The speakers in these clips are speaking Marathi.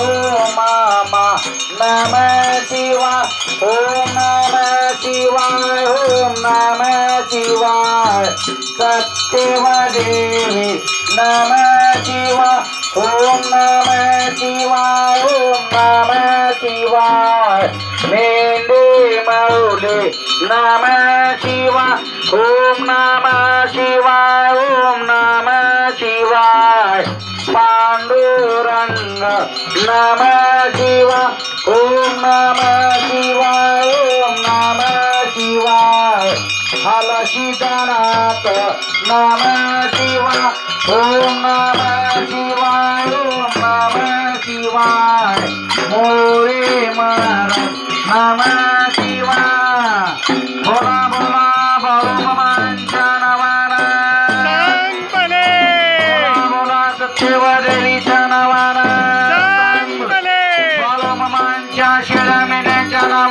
मामा नम शिवा ओम नम शिवाय ओम नम शिवाय सत्यवदेवी नम शिवा ओम नम शिवाय ओम नम शिवाय मेंढे मौले नम शिवा ओम नम शिवाय ओम नम शिवाय पांडुरंग नम शिवा ओम नम शिवाय ओम नम शिवाय हलशी जनात नम शिवा ओम नम ছেড়ে মেনে চলা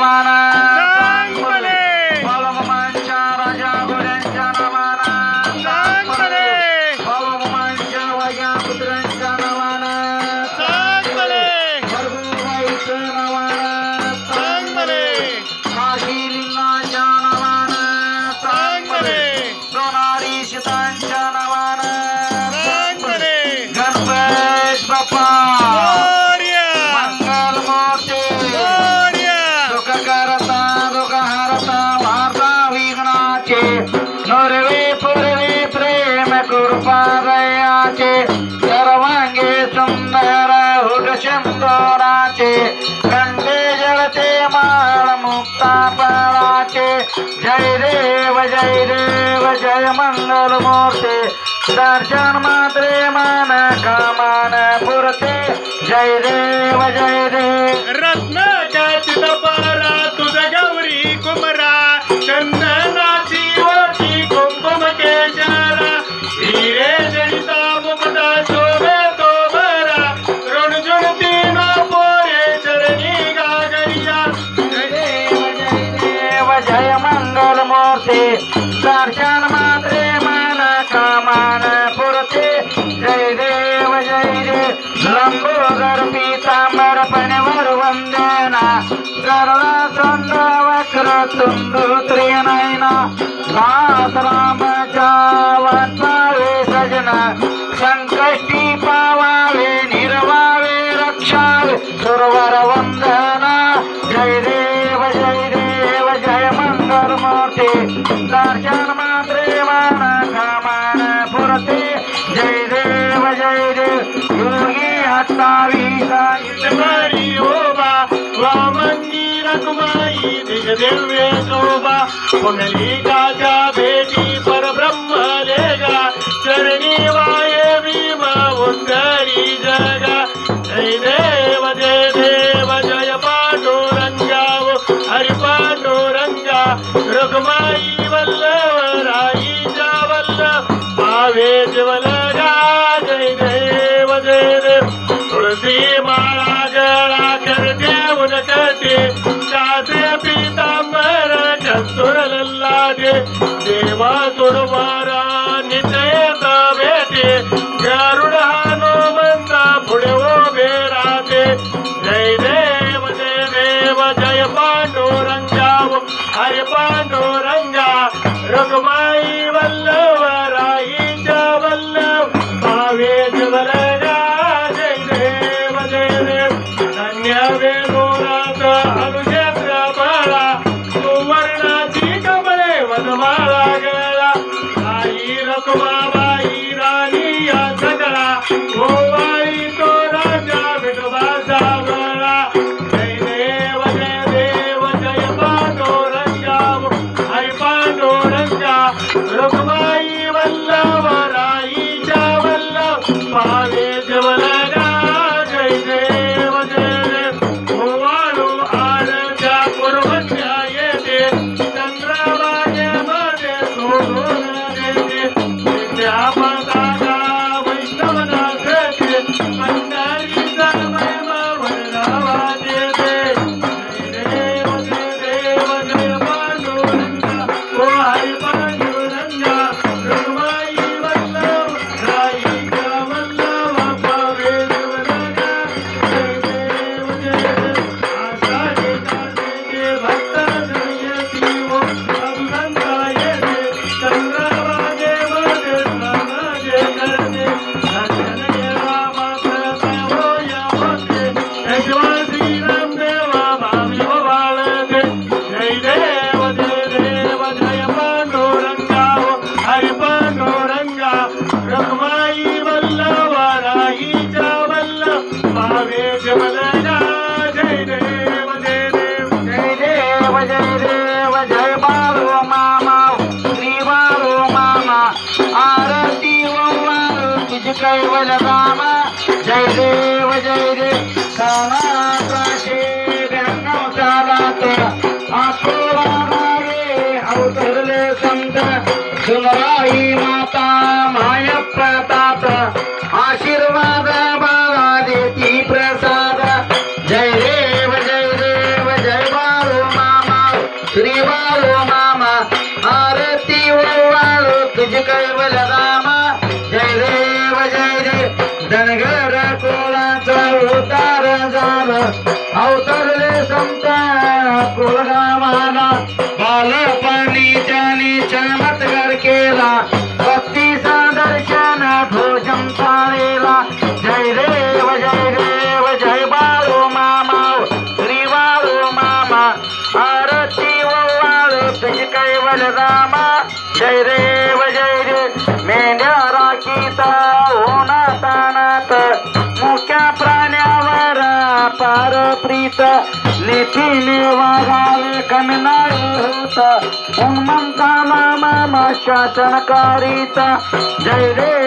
जय देव जय देव जय मंगलमूर्ते। दर्शन मात्रे मन कामन पुरते। जय देव जय देव। रत्न ಪಣೆ ಬರುವಂದೇನ ಕರುಣ ಚಂದ್ರ ವಕ್ರ ತುಂಡು ತ್ರಿಯನೈನ ರಾಮ अट्टावीसा इंद्रमणि होबा वामंगी रघुमाई दिग दिव्य शोभा पुंडली का जा बेटी રે દેવા ગુરવારા माता माय प्रताप आशीर्वाद बाळा देती प्रसाद. जय देव जय देव जय बाळू मामा श्री बाळू मामा. आरती वाळू तुझ कैवल रामा. जय देव जय देव धनगर कोणाचा उतार झाला. अवतार आरती वाळू तुझ कैवल रामा जय देव जय देव मेंढ्या राखीचा होना तानात. मुख्या प्राण्यावर पार प्रीत नीतीने वागावे कमी नाही होत. उन्मंताला मामा शासनकारीत. जय देव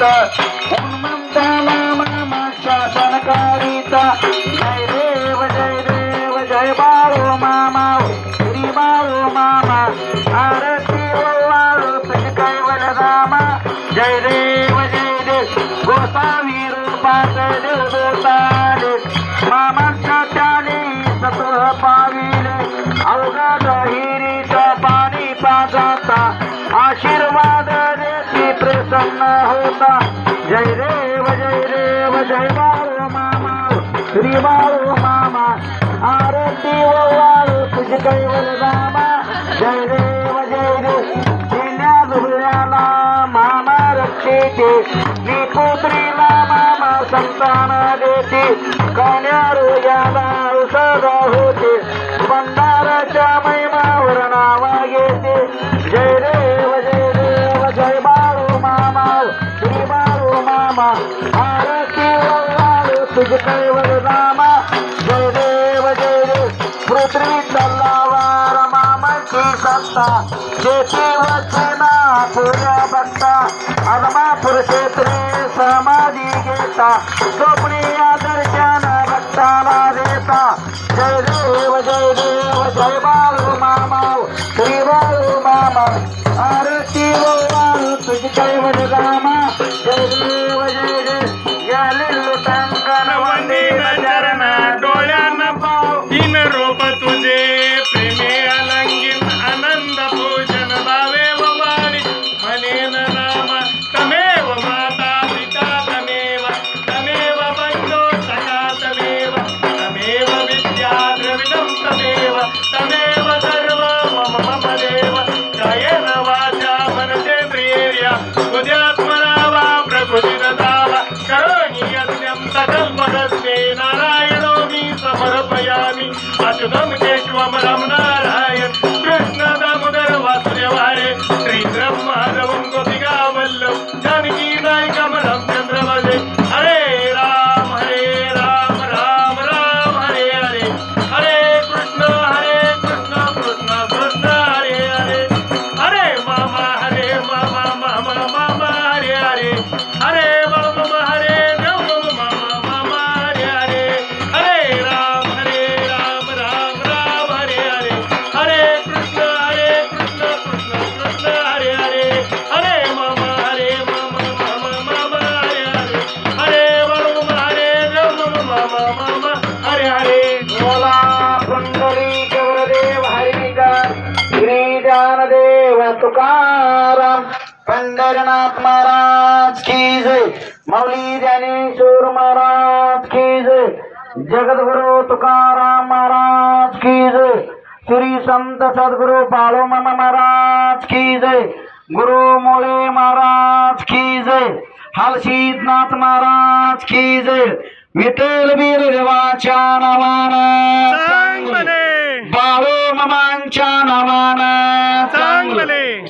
Santa. O प्रसन्न होता. जय देव जय देव जय बाळू मामा श्री बाळू मामा. आरती वाळू तुझ कैवल रामा जय देव जय देव. जिन्या दुबळ्याला मामा रक्षेते. मी पुत्रीला मामा संतान दे. वाळू तुझ रामा जय देव जय देव पृथ्वी तल्लावार मामाची सत्ता शेती वचना पुऱ्या बघता आदमापूर क्षेत्री समाधी घेता स्वप्नी दर्शन भक्ताला देता. जय देव जय देव जय बाळू मामा श्री बाळू मामा आरती वाळू तुझी रामा तुकाराम. पंढरनाथ महाराज की जय. मौली ज्ञानेश्वर महाराज की जय. जगद्गुरु तुकाराम महाराज की जय. श्री संत सद्गुरु बाळू मामा महाराज की जय. गुरु मोळे महाराज की जय. हलशीतनाथ महाराज की जय. विठ्ठल बीर देवाच्या नावानं. बाळू बाळूमामांच्या नावानं. चांगले